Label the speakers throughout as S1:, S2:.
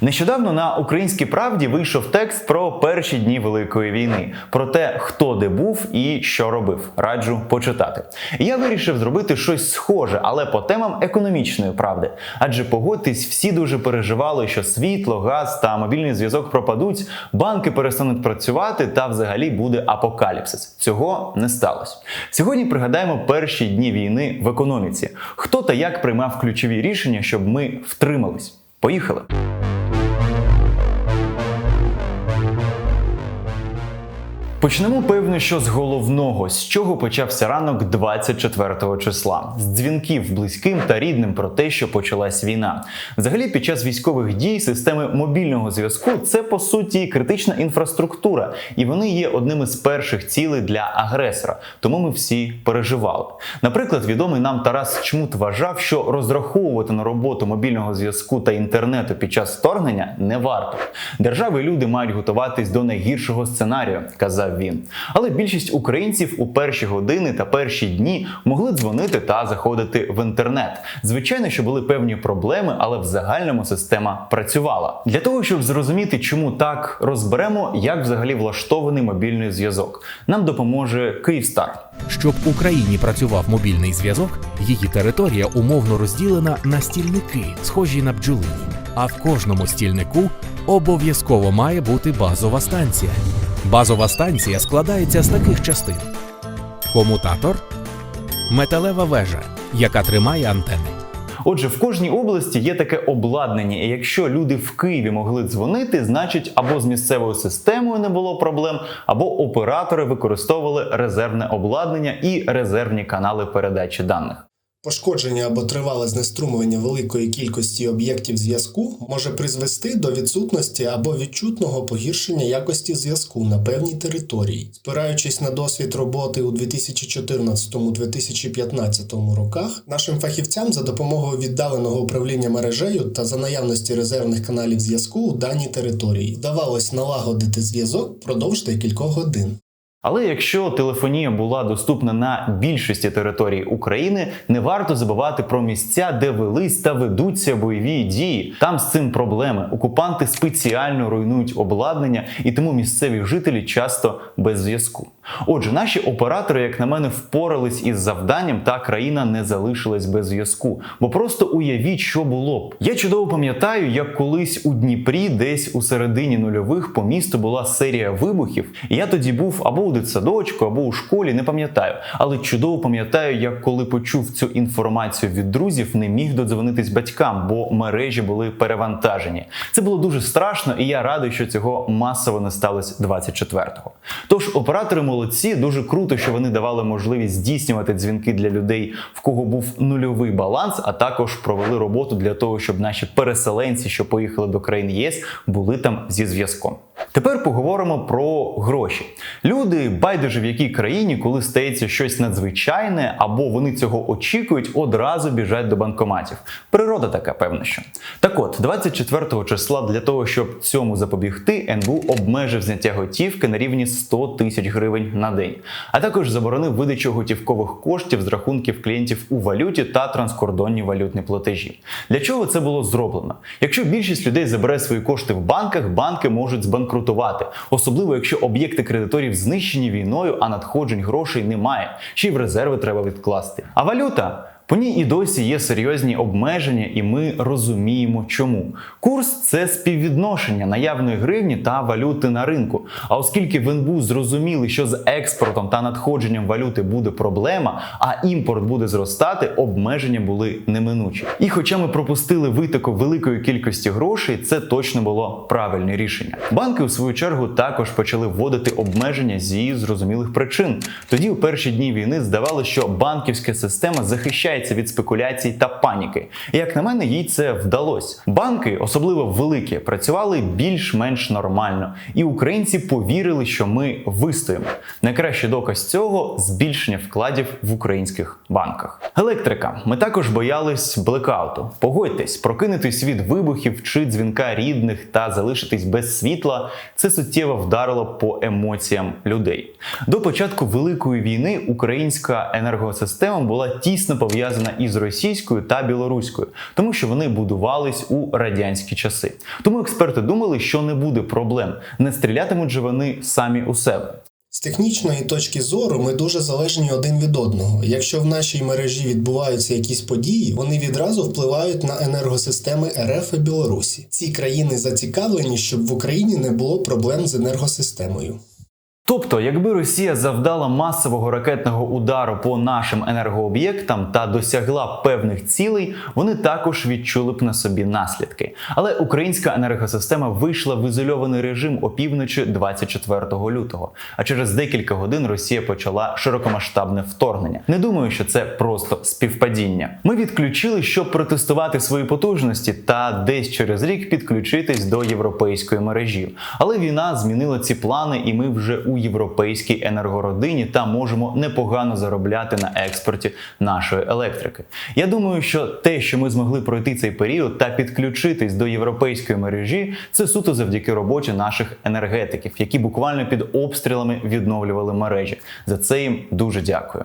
S1: Нещодавно на українській правді вийшов текст про перші дні Великої війни, про те, хто де був і що робив. Раджу почитати. Я вирішив зробити щось схоже, але по темам економічної правди. Адже погодьтесь, всі дуже переживали, що світло, газ та мобільний зв'язок пропадуть, банки перестануть працювати та взагалі буде апокаліпсис. Цього не сталося. Сьогодні пригадаємо перші дні війни в економіці. Хто та як приймав ключові рішення, щоб ми втримались. Поїхали! Почнемо певно, що з головного, з чого почався ранок 24 числа, з дзвінків близьким та рідним про те, що почалась війна. Взагалі, під час військових дій системи мобільного зв'язку це по суті критична інфраструктура, і вони є одним із перших цілей для агресора. Тому ми всі переживали. Наприклад, відомий нам Тарас Чмут вважав, що розраховувати на роботу мобільного зв'язку та інтернету під час вторгнення не варто. Держави люди мають готуватись до найгіршого сценарію, казав він. Але більшість українців у перші години та перші дні могли дзвонити та заходити в інтернет. Звичайно, що були певні проблеми, але в загальному система працювала. Для того щоб зрозуміти, чому так, розберемо, як взагалі влаштований мобільний зв'язок. Нам допоможе Київстар.
S2: Щоб Україні працював мобільний зв'язок, її територія умовно розділена на стільники, схожі на бджолині. А в кожному стільнику обов'язково має бути базова станція. Базова станція складається з таких частин: комутатор, металева вежа, яка тримає антени.
S1: Отже, в кожній області є таке обладнання, і якщо люди в Києві могли дзвонити, значить або з місцевою системою не було проблем, або оператори використовували резервне обладнання і резервні канали передачі даних.
S3: Пошкодження або тривале знеструмлення великої кількості об'єктів зв'язку може призвести до відсутності або відчутного погіршення якості зв'язку на певній території. Спираючись на досвід роботи у 2014-2015 роках, нашим фахівцям за допомогою віддаленого управління мережею та за наявності резервних каналів зв'язку у даній території вдавалось налагодити зв'язок впродовж декількох годин.
S1: Але якщо телефонія була доступна на більшості територій України, не варто забувати про місця, де велись та ведуться бойові дії. Там з цим проблеми. Окупанти спеціально руйнують обладнання, і тому місцеві жителі часто без зв'язку. Отже, наші оператори, як на мене, впорались із завданням, та країна не залишилась без зв'язку. Бо просто уявіть, що було б. Я чудово пам'ятаю, як колись у Дніпрі, десь у середині нульових, по місту була серія вибухів, і я тоді був або у дитсадочку, або у школі, не пам'ятаю. Але чудово пам'ятаю, як коли почув цю інформацію від друзів, не міг додзвонитись батькам, бо мережі були перевантажені. Це було дуже страшно, і я радий, що цього масово не сталося 24-го. Тож оператори молодці, дуже круто, що вони давали можливість здійснювати дзвінки для людей, в кого був нульовий баланс, а також провели роботу для того, щоб наші переселенці, що поїхали до країн ЄС, були там зі зв'язком. Тепер поговоримо про гроші. Люди байдуже в якій країні, коли стається щось надзвичайне, або вони цього очікують, одразу біжать до банкоматів. Природа така, певно, що. Так от, 24 числа для того, щоб цьому запобігти, НБУ обмежив зняття готівки на рівні 100 тисяч гривень на день, а також заборонив видачу готівкових коштів з рахунків клієнтів у валюті та транскордонні валютні платежі. Для чого це було зроблено? Якщо більшість людей забере свої кошти в банках, банки можуть збанкрутувати, особливо якщо об'єкти кредиторів знищені війною, а надходжень грошей немає, ще й в резерви треба відкласти. А валюта. По ній і досі є серйозні обмеження, і ми розуміємо, чому. Курс це співвідношення наявної гривні та валюти на ринку. А оскільки в НБУ зрозуміли, що з експортом та надходженням валюти буде проблема, а імпорт буде зростати, обмеження були неминучі. І хоча ми пропустили витоку великої кількості грошей, це точно було правильне рішення. Банки, у свою чергу, також почали вводити обмеження з її зрозумілих причин. Тоді, у перші дні війни, здавалося, що банківська система захищається від спекуляцій та паніки. І як на мене, їй це вдалося. Банки, особливо великі, працювали більш-менш нормально, і українці повірили, що ми вистоїмо. Найкращий доказ цього збільшення вкладів в українських банках. Електрика. Ми також боялись блекауту. Погодьтесь, прокинутись від вибухів чи дзвінка рідних та залишитись без світла. Це суттєво вдарило по емоціям людей. До початку великої війни українська енергосистема була тісно пов'язана пов'язана із російською та білоруською, тому що вони будувались у радянські часи. Тому експерти думали, що не буде проблем, не стрілятимуть же вони самі у себе.
S3: З технічної точки зору ми дуже залежні один від одного. Якщо в нашій мережі відбуваються якісь події, вони відразу впливають на енергосистеми РФ і Білорусі. Ці країни зацікавлені, щоб в Україні не було проблем з енергосистемою.
S1: Тобто, якби Росія завдала масового ракетного удару по нашим енергооб'єктам та досягла певних цілей, вони також відчули б на собі наслідки. Але українська енергосистема вийшла в ізольований режим опівночі 24 лютого. А через декілька годин Росія почала широкомасштабне вторгнення. Не думаю, що це просто співпадіння. Ми відключили, щоб протестувати свої потужності та десь через рік підключитись до європейської мережі. Але війна змінила ці плани, і ми вже у європейській енергородині та можемо непогано заробляти на експорті нашої електрики. Я думаю, що те, що ми змогли пройти цей період та підключитись до європейської мережі, це суто завдяки роботі наших енергетиків, які буквально під обстрілами відновлювали мережі. За це їм дуже дякую.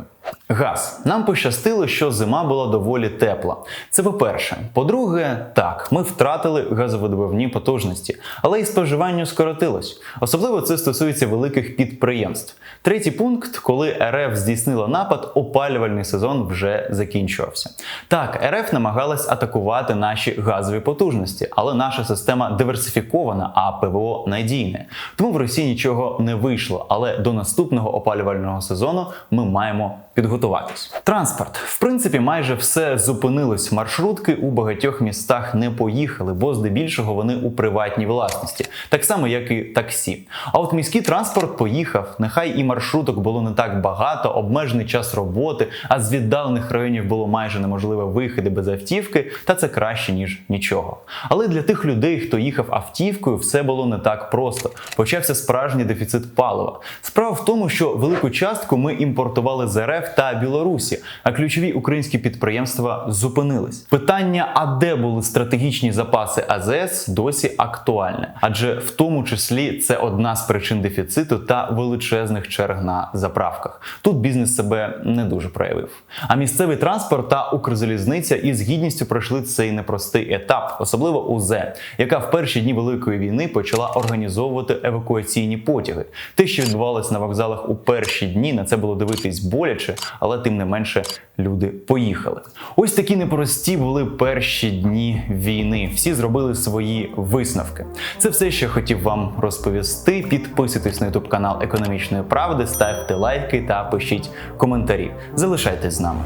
S1: Газ. Нам пощастило, що зима була доволі тепла. Це по-перше. По-друге, так, ми втратили газовидобувні потужності, але і споживання скоротилось. Особливо це стосується великих підприємств. Третій пункт, коли РФ здійснила напад, опалювальний сезон вже закінчувався. Так, РФ намагалась атакувати наші газові потужності, але наша система диверсифікована, а ПВО надійне. Тому в Росії нічого не вийшло. Але до наступного опалювального сезону ми маємо підготуватись. Транспорт, в принципі, майже все зупинилось. Маршрутки у багатьох містах не поїхали, бо здебільшого вони у приватній власності, так само як і таксі. А от міський транспорт поїхав. Нехай і маршруток було не так багато, обмежений час роботи, а з віддалених районів було майже неможливе виходи без автівки, та це краще ніж нічого. Але для тих людей, хто їхав автівкою, все було не так просто. Почався справжній дефіцит палива. Справа в тому, що велику частку ми імпортували з РФ Білорусі, а ключові українські підприємства зупинились. Питання, а де були стратегічні запаси АЗС, досі актуальне, адже в тому числі це одна з причин дефіциту та величезних черг на заправках. Тут бізнес себе не дуже проявив. А місцевий транспорт та Укрзалізниця із гідністю пройшли цей непростий етап, особливо УЗ, яка в перші дні великої війни почала організовувати евакуаційні потяги. Те, що відбувалось на вокзалах у перші дні, на це було дивитись боляче, але тим не менше люди поїхали. Ось такі непрості були перші дні війни. Всі зробили свої висновки. Це все, що хотів вам розповісти. Підписуйтесь на YouTube канал Економічної правди, ставте лайки та пишіть коментарі. Залишайтесь з нами.